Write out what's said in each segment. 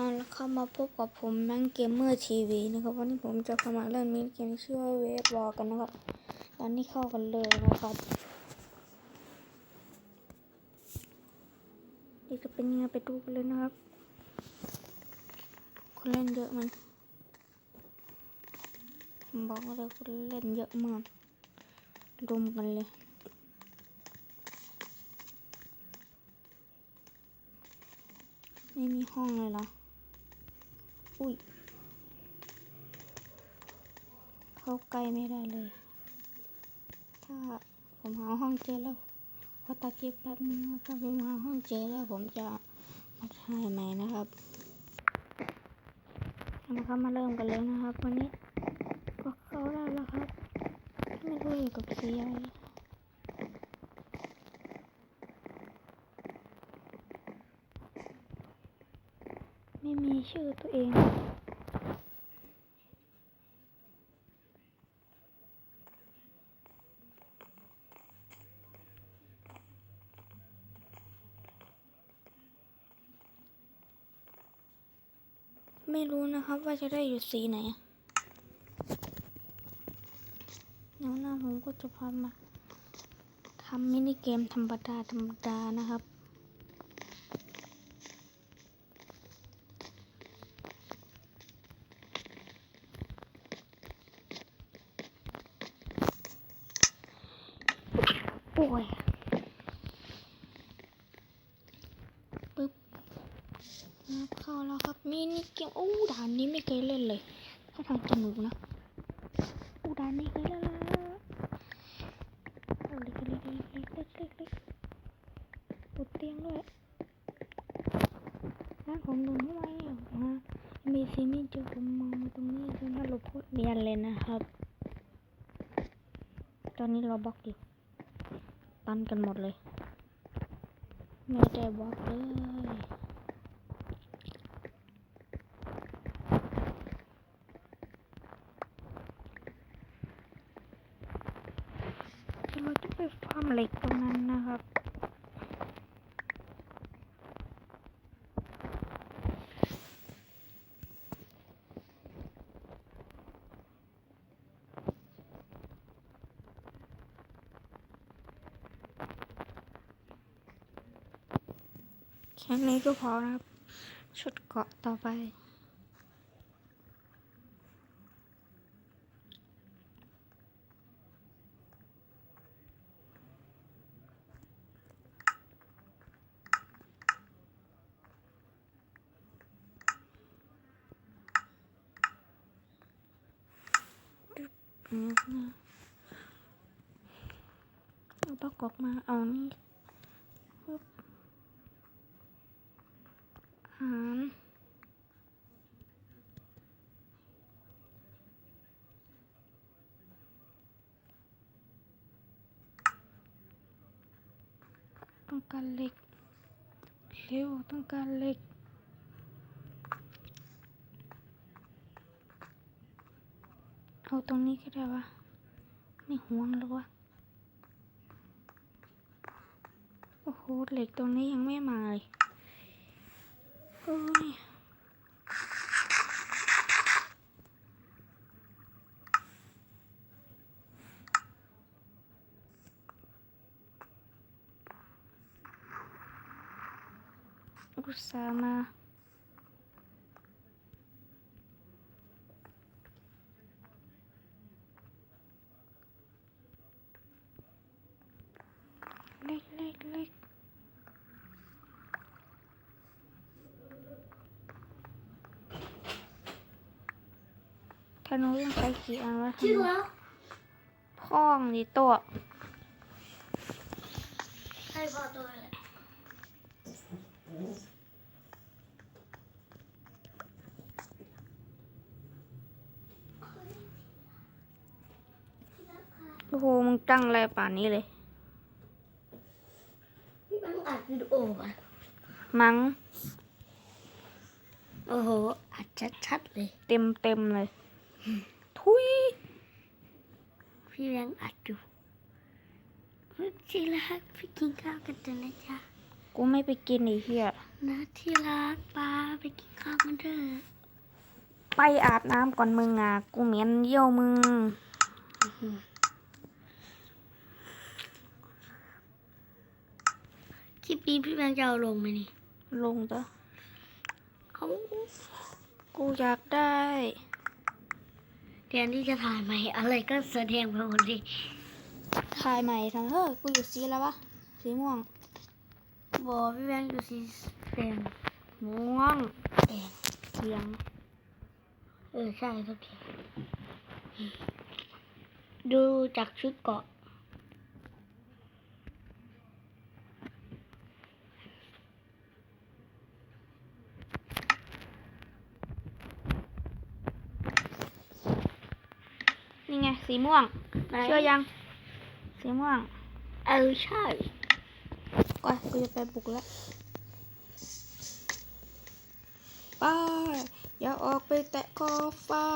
เอาละเข้ามาพบกับผมแมงเกมเมอร์ทีวีนะครับวันนี้ผมจะเข้ามาเล่นมินเกมชื่อว่าเวฟบอลกันนะครับตอนนี้เข้ากันเลยนะครับนี่จะเป็นยังไงไปดูกันเลยนะครับ คนเล่นเยอะมันผมบอกเลยคนเล่นเยอะมากรุมกันเลยไม่มีห้องเลยเหรอ อุ้ย เข้าใกล้ไม่ได้เลย ถ้าผมหาห้องเจอแล้วพอตะเกียบแป๊บนึงนะถ้าผมหาห้องเจอแล้วผมจะมาถ่ายใหม่นะครับเอาละครับมาเริ่มกันเลยนะครับ วันนี้ก็เข้าได้แล้วครับ ไม่รู้อยู่กับสีอะไร ไม่มีชื่อตัวเองไม่รู้นะครับว่าจะได้อยู่สีไหนเดี๋ยวหน้าผมก็จะพามาทำมินิเกมธรรมดาธรรมดานะครับ โอ้ยปึ๊บนับเข้าแล้วครับมินิเกมโอ้ด่านนี้ไม่เคยเล่นเลยถ้าทางสนุกนะโอ้ด่านนี้เคยเล่นแล้วเอาเล็กเล็กเล็กเล็กเล็กเล็กเล็กปวดเตียงด้วยร้านผมโดนทำไมอะมามีซีนี่เจอผมมองมาตรงนี้จนน่าหลบโคตรเนียนเลยนะครับ ตอนนี้เราบล็อกอยู่ ตันกันหมดเลย ไม่ได้บล็อกเลยเราจะไปฟาร์มเหล็กตรงนั้นนะครับ แค่นี้ก็พอนะครับ ชุดเกาะต่อไป เอาปลักออกมาเอานี่ปึ๊บ หารต้อง การเหล็ก เร็วต้องการเหล็ก เอาตรงนี้ก็ได้วะ ไม่ห่วงหรอวะ โอ้โห เหล็กตรงนี้ยังไม่มาเลย โอ้ย อุตส่าห์มาเล็กเล็กเล็กธนูยังใช้กี่อันวะธ ชื่อ นู แล้ว พ่องดิตัว ใครพอตัวแหละ โอ้โหมึงจังอะไรป่านนี้เลย พี่บังอัดวิดีโออะ มัง้งโอ้โห อัดชัดๆเลย เต็มเต็มเลย ทุย พี่ยังอัดอยู่จริงแล้วครับพี่กินข้าวกันเถอะนะจ๊ะ กูไม่ไปกินไอ้เหี้ยนะที่รักปาไปกินข้าวกันเถอะไปอาบน้ำก่อนมึงอะ กูเหม็นเยี่ยวมึง ลิปนี้พี่แบงค์จะเอาลงไหมนี่ ลงเถอะเอากูอยากได้แทนที่จะถ่ายใหม่อะไรก็แสดงไปหมดเลยถ่ายใหม่ทำเฮ้ยกูอยู่สีแล้ววะ สีม่วงบอกพี่แบงค์อยู่สีแดงม่วงแดงเขียง เออใช่ทุกทีดูจากชุดเกาะ สีม่วง ไหน เชื่อยัง สีม่วงเออใช่ก่อนกูจะไปบุกแล้วไปอย่าออกไปแตะขอบฟ้า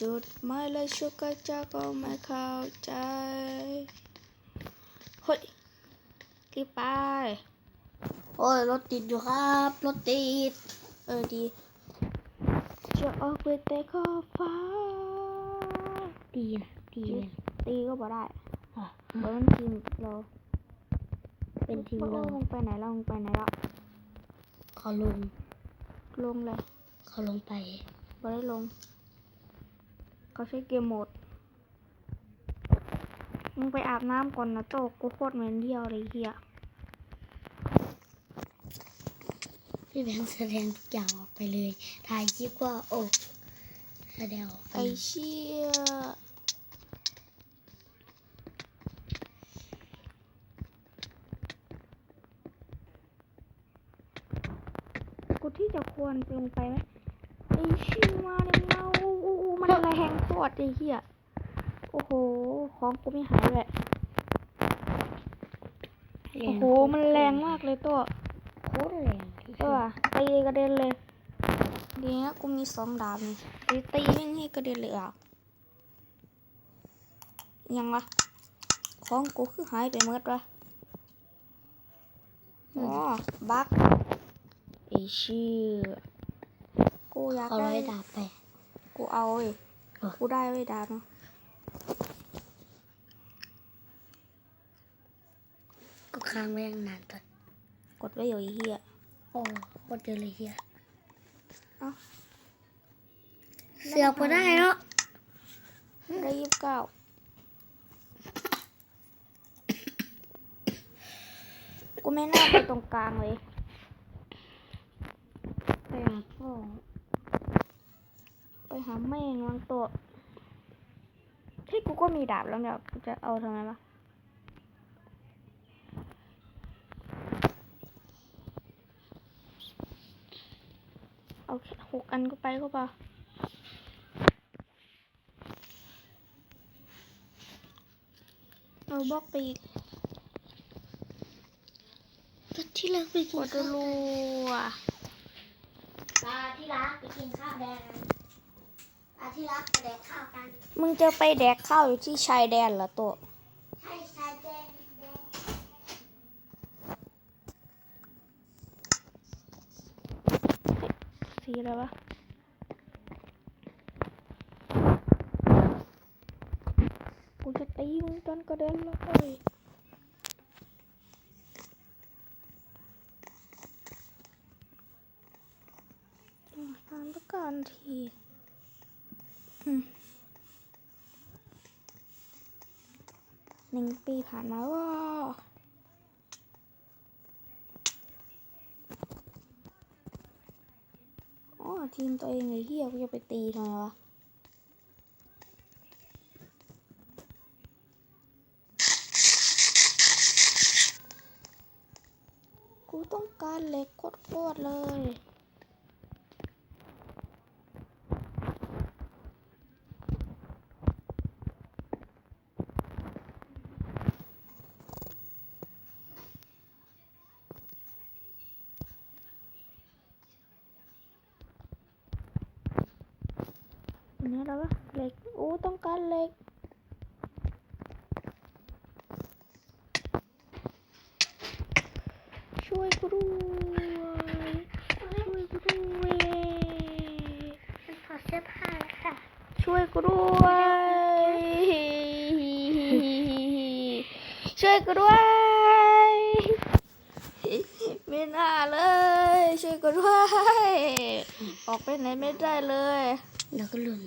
จุดหมายเลยชุกกระจากก็ไม่เข้าใจเฮ้ยรีบไป โอ้ยรถติดอยู่ครับ รถติด เออดี จะออกไปแต่ขอบฟ้า ดีนะดีเลยตีก็บ่ได้อะเพราะมันทีมเรา เป็นทีมเราลงไปไหนแล้วลงไปไหนแล้วเขาลง ลงเลย เขาลงไปบ่ได้ลง เขาใช้เกมโหมด มึงไปอาบน้ำก่อนนะโตกกูโคตรเหม็นเดียวเลยเฮียพี่แบงค์แสดงทุกอย่างออกไปเลย ถ่ายคลิปก็โอ้แสดงออกไปไอเชี่ย ที่จะควรลงไปไหมไอเชี่ยมาเนี่ยเมาอู้อู้อู้มันแรงโคตรไอเฮียโอ้โห ของกูไม่หายเลยโอ้โห มันแรงมากเลยตัวโคตรแรงที่เอสุอดตีกระเด็นเลยดีนะกูมีสองดาบนี่ตีตีแม่งให้กระเด็นเลยอะยังวะของกูคือหายไปหมดวะอ๋อบัก ไอชื่อ กูอยากเขาได้ร้อยดาบไป กูเอาเว้ยเออ กูได้ไว้ยดาบเนาะก็ค้างไว้ยังนานตอนกดไว้อยู่ไอ้เหี้ยโอ้โคตรเยอะเลยเฮียเอ้าเสือกพอได้เนาะได้ยี่สิบเก้ากูไม่น่าไปตรงกลางเลย ไปหาพ่อ ไป หาแม่งวางตัวที่กูก็มีดาบแล้วเนี่ยกูจะเอาทำไมวะเอาแค่หกอันก็ไปก็พอเอาบล็อกไปอีกที่รักไปกกินดรัวปลาที่รักไปกินข้าวแดง ปลาที่รักไปแดกข้าวกัน มึงจะไปแดกข้าวอยู่ที่ชายแดนเหรอตัว ใช่ชายแดงแดงสีอะไรวะกูจะตีมึงจนกระเด็นเลยตามประการทีอืม หนึ่งปีผ่านมาว้าอ๋อทีมตัวเองไอ้เหี้ยกูจะไปตีทำไมวะกูต้องการเหล็กโคตรๆเลย นี่แล้ววะเหล็กอู้ต้องการเหล็กช่วยกูด้วยช่วยกูด้วยขอเสื้อผ้าค่ะ ช่วยกูด้วยช่วยกูด้วยไม่น่าเลย ช่วยกูด้วย ออกไปไหนไม่ได้เลย แล้วก็หล่น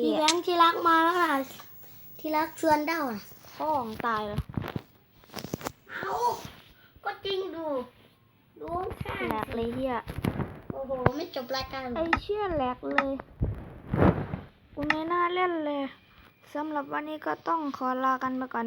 พี่ยแบงค์ที่รักมาแล้วนะที่รักชวนเด้าน่ะพ่อของตายเลยเอาก็จริงดูดูข้างแหลกเลยเฮียโอ้โหไม่จบรายการหรไออกเชี่ยแหลกเลยกูไม่น่าเล่นเลยสำหรับวันนี้ก็ต้องขอลากันไปก่อน